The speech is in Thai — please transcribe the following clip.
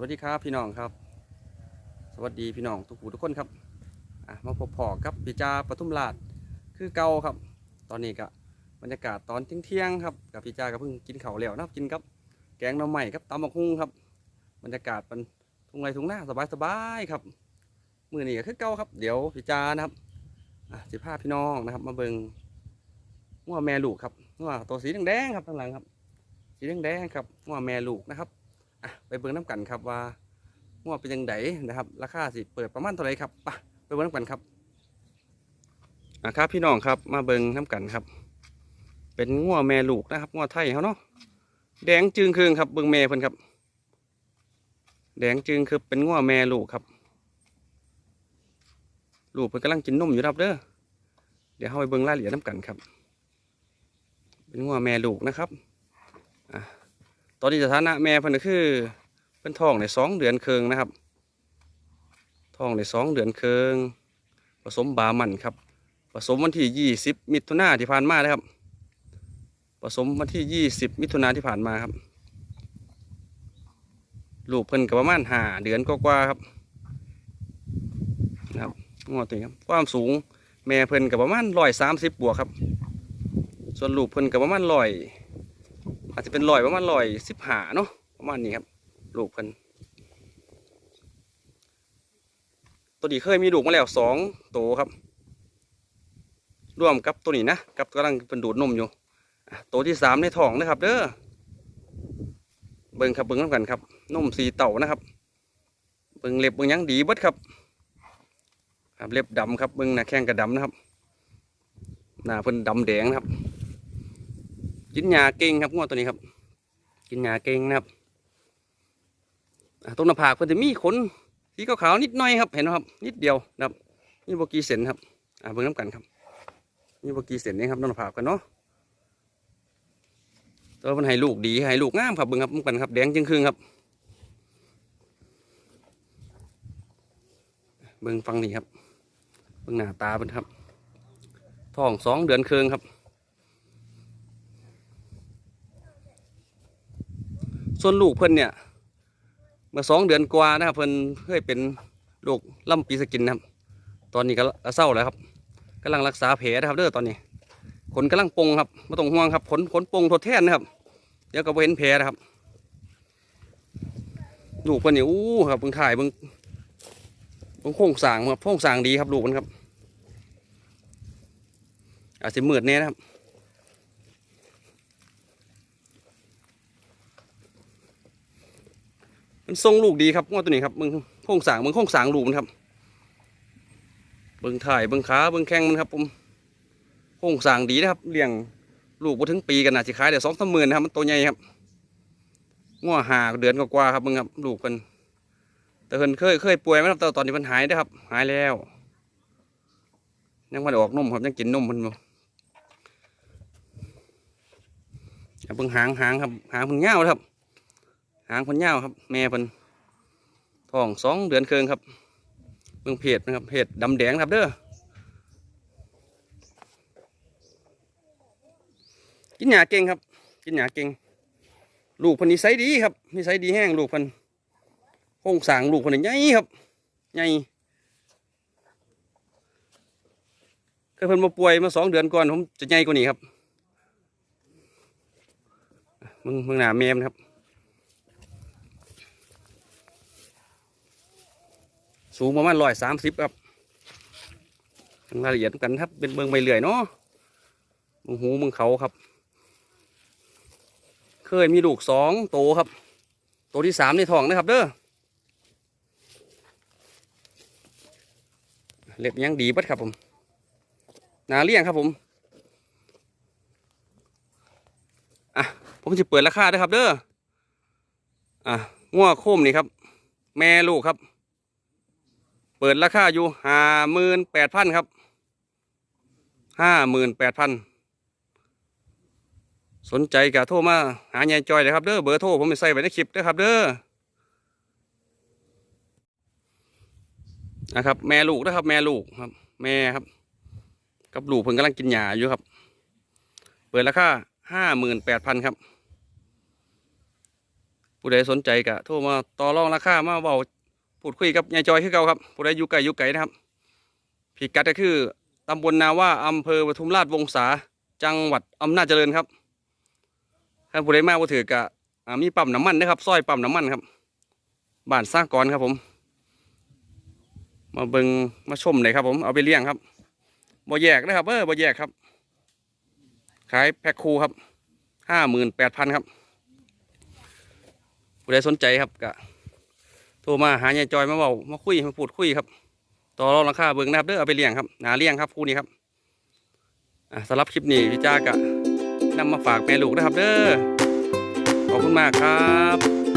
วัสดีครับพี่น้องครับ สวัสดีพี่น้องทุกผู้ทุกคนครับมาพบพอกับพี่จาปทุมราชคือเก่าครับ ตอนนี้ก็บรรยากาศตอนเที่ยงๆครับกับพี่จาก็เพิ่งกินเข้าแล้วนะครับกินกับแกงหน่อไม้กับตำบักหุ่งครับ บรรยากาศมันทุ่งไรทุ่งหน้าสบายๆครับมือนี้ก็คือเก่าครับ เดี๋ยวพี่จานะครับอะสิพาพี่น้องนะครับ มาเบิงงัวแม่ลูกครับงัวตัวสีแดงๆครับข้างหลังครับ สีแดงๆครับงัวแม่ลูกนะครับ ไปเบิ่งน้ำกันครับว่างัวเป็นยังไงนะครับ ราคาสิเปิดประมาณเท่าไรครับไปไปเบิ่งน้ำกันครับอะครับพี่น้องครับมาเบิ่งน้ำกันครับ เป็นงัวแม่ลูกนะครับงัวไทยเขาเนาะแดงจึงคืงครับเบิ่งแม่เพิ่นครับ แดงจึงคือเป็นงัวแม่ลูกครับ ลูกเพิ่นกำลังกินนมอยู่ครับเด้อเดี๋ยวเราไปเบิ่งรายละเอียดน้ำกันครับ เป็นงัวแม่ลูกนะครับ ตอนนี้สถานะแม่เพิ่นก็คือเพิ่นท้องในสองเดือนเคืองนะครับท้องในสองเดือนเคืองผสมบามันครับผสมวันที่ยี่สิบมิถุนาที่ผ่านมานะครับผสมวันที่ยี่สิบมิถุนาที่ผ่านมาครับ ลูกเพิ่นก็ประมาณห้าเดือนกว่าครับนะครับงอตีครับความสูงแม่เพิ่นก็ประมาณร้อยสามสิบบวกครับ ส่วนลูกเพิ่นก็ประมาณร้อย อาจจะเป็นลอยประมาณลอยสิบหาเนาะประมาณนี้ครับลูกเพิ่นตัวนี้เคยมีลูกมาแล้วสองตัวครับร่วมกับตัวนี้นะกับกำลังเป็นดูดนมอยู่ตัวที่สามในท้องนะครับเด้อเบิ่งครับเบิ่งน้ำกันครับนมสีเต่านะครับ เบิ่งเล็บเบิ่งยังดีเบิดครับครับเล็บดำครับเบิ่งหน้าแข้งกระดำนะครับหน้าเพิ่นดำแดงนะครับ กินหญ้าเก่งครับงวดตัวนี้ครับ กินหญ้าเก่งนะครับตรงหน้าผากเพิ่นจะมีขนสีขาวๆนิดหน่อยครับเห็นไหมครับ นิดเดียวนะครับนี่บกีเซนครับอ่าเบิ่งน้ำกันครับนี่บกีเซนนี่ครับตรงหน้าผากกันเนาะตัวมันให้ลูกดีให้ลูกงามครับเบิ่งครับน้ำกันครับแดงจึงครึ่งครับเบิ่งฟังนี่ครับเบิ่งหน้าตาเพิ่นครับท้องสองเดือนครึ่งครับ ส่วนลูกเพิ่อนเนี่ยเมื่อสองเดือนกว่านะครับเพิ่อนเคยเป็นโรคล่ำปีสกินนะครับ ตอนนี้ก็เศร้าแล้วครับกำลังรักษาแผลนะครับเด้อตอนนี้ขนกำลังปงครับไม่ต้องห่วงครับขนขนปงทดแทนนะครับ เดี๋ยวก็บ่เห็นแผลนะครับลูกเพิ่อนเนี่ยอู้ครับเบิ่งถ่ายเบิ่งเบิ่งโครงสางครับโครงสางดีครับลูกมันครับอาจจะมืดแน่นะครับ มันทรงลูกดีครับงวดตัวนี้ครับมึงโค้งสางมึงโค้งสางลูกมันครับเบิ้งถ่ายเบิ้งขาเบิ้งแข้งมันครับผมโค้งสางดีนะครับเลี้ยงลูกมาถึงปีกันนะสิขายเดี๋ยวสองสามหมื่นนะครับมันตัวใหญ่ครับง้อหาเดือนกว่าครับมึงครับลูกเพิ่นแต่เพิ่นเคยเคยป่วยไหมครับแต่ตอนนี้มันหายนะครับ หายแล้ว ยังไมาออกนมครับยังกินนมมันอยู่เบิ่งหางหางครับหางเพิ่งเงาครับ หางพันยาวครับ แม่พันท้องสองเดือนเคืองครับเบิ่งเพจนะครับเพจดำแดงครับเด้อกินหยาเก่งครับ กินหยาเก่ง ลูกพันนิสัยดีครับนิสัยดีแห้งลูกพันโค้งสางลูกพันใหญ่ครับใหญ่เคยเพิ่นมาป่วยมาสองเดือนก่อนผมจะใหญ่กว่านี้ครับมึงมึงหนาแม่มครับ สูงประมาณร้อยสามสิบครับรายละเอียดกันครับ เป็นเบิงใบเลื่อยเนาะมึงหูมึงเขาครับ เคยมีลูกสองโตครับ โตที่สามในท้องนะครับ เด้อเล็บยังดีเบัดครับผมนาเลี้ยงครับผมอะผมจะเปิดราคาด้วยครับ เด้ออะง้วโคมนี่ครับ แม่ลูกครับ เปิดราคาอยู่ห้าหมื่นแปดพันครับห้าหมื่นแปดพันสนใจก็โทรมาหายายจอยเลยครับเด้อเบอร์โทรผมไปใส่ไว้ในคลิปด้วยครับเด้อนะครับ แม่ลูกนะครับ แม่ลูกครับ แม่ครับ กับลูกเพิ่งกำลังกินหญ้าอยู่ครับ เปิดราคาห้าหมื่นแปดพันครับ ผู้ใดสนใจก็โทรมาต่อรองราคามาเว้า พูดคุยกับยายจอยคือเก่าครับผู้ใดอยู่ไกลอยู่ไกลนะครับพิกัดก็คือตำบลนาว่าอำเภอปทุมราชวงศาจังหวัดอำนาจเจริญครับถ้าผู้ใดมาบ่ถือก็อ่ามีปั๊มน้ำมันนะครับซอยปั๊มน้ำมันครับบ้านสร้างกรครับผม มาเบิงมาชมเลยครับผมเอาไปเลี้ยงครับบ่แยกนะครับเออบ่แยกครับ ขายแพ็คคูครับห้าหมื่นแปดพันครับผู้ใดสนใจครับก็ ทรมาหายายจอยมาเบามาคุยมาพูดคุยครับ ต่อรองราคาเบิ่งนะครับเด้อเอาไปเลี้ยงครับหนาเลี้ยงครับคู่นี้ครับสำหรับคลิปนี้พี่จากะนำมาฝากแม่ลูกนะครับเด้อขอบคุณมากครับ